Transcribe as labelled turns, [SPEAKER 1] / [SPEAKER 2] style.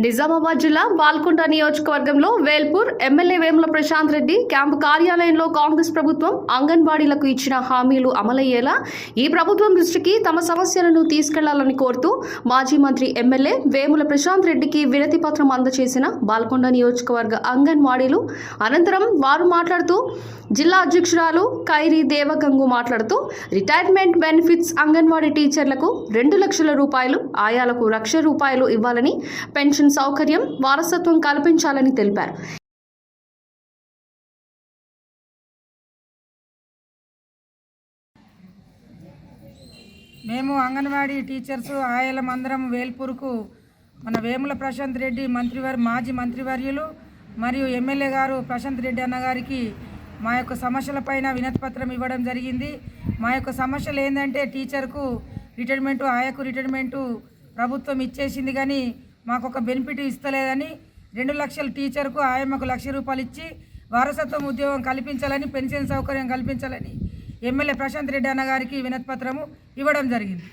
[SPEAKER 1] నిజామాబాద్ జిల్లా బాల్కొండ నియోజకవర్గంలో Velpur MLA Vemula Prashanth Reddy camp కార్యాలయంలో కాంగ్రెస్ ప్రభుత్వం అంగన్వాడీలకు ఇచ్చిన హామీలు అమలయ్యేలా ఈ ప్రభుత్వం దృష్టికి తమ సమస్యలను తీసుకెళ్ళాలని కోరుతూ మాజీ మంత్రి ఎమ్మెల్యే వేముల ప్రశాంత్ రెడ్డికి వినతి పత్రం అందజేసిన బాల్కొండ నియోజకవర్గ అంగన్వాడీలు అనంతరం వారు మాట్లాడుతూ జిల్లా అధ్యక్షురాలు ఖైరీ దేవగంగు మాట్లాడుతూ రిటైర్మెంట్ బెనిఫిట్స్ అంగన్వాడీ టీచర్లకు రెండు లక్షల రూపాయలు ఆయాలకు లక్ష రూపాయలు ఇవ్వాలని పెన్షన్ సౌకర్యం వారసత్వం కల్పించాలని తెలిపారు.
[SPEAKER 2] మేము అంగన్వాడీ టీచర్స్ ఆయలం అందరం వేల్పూర్కు మన వేముల ప్రశాంత్ రెడ్డి మంత్రివారి మాజీ మంత్రివర్యులు మరియు ఎమ్మెల్యే గారు ప్రశాంత్ రెడ్డి అన్నగారికి మా యొక్క సమస్యలపైన వినతిపత్రం ఇవ్వడం జరిగింది. మా యొక్క సమస్యలు ఏంటంటే టీచర్కు రిటైర్మెంటు ఆయకు రిటైర్మెంటు ప్రభుత్వం ఇచ్చేసింది కానీ మాకు ఒక బెనిఫిట్ ఇస్తలేదని రెండు లక్షల టీచర్కు ఆయమ్మకు లక్ష రూపాయలు ఇచ్చి వారసత్వం ఉద్యోగం కల్పించాలని పెన్షన్ సౌకర్యం కల్పించాలని ఎమ్మెల్యే ప్రశాంత్ రెడ్డి అన్న గారికి వినతిపత్రము ఇవ్వడం జరిగింది.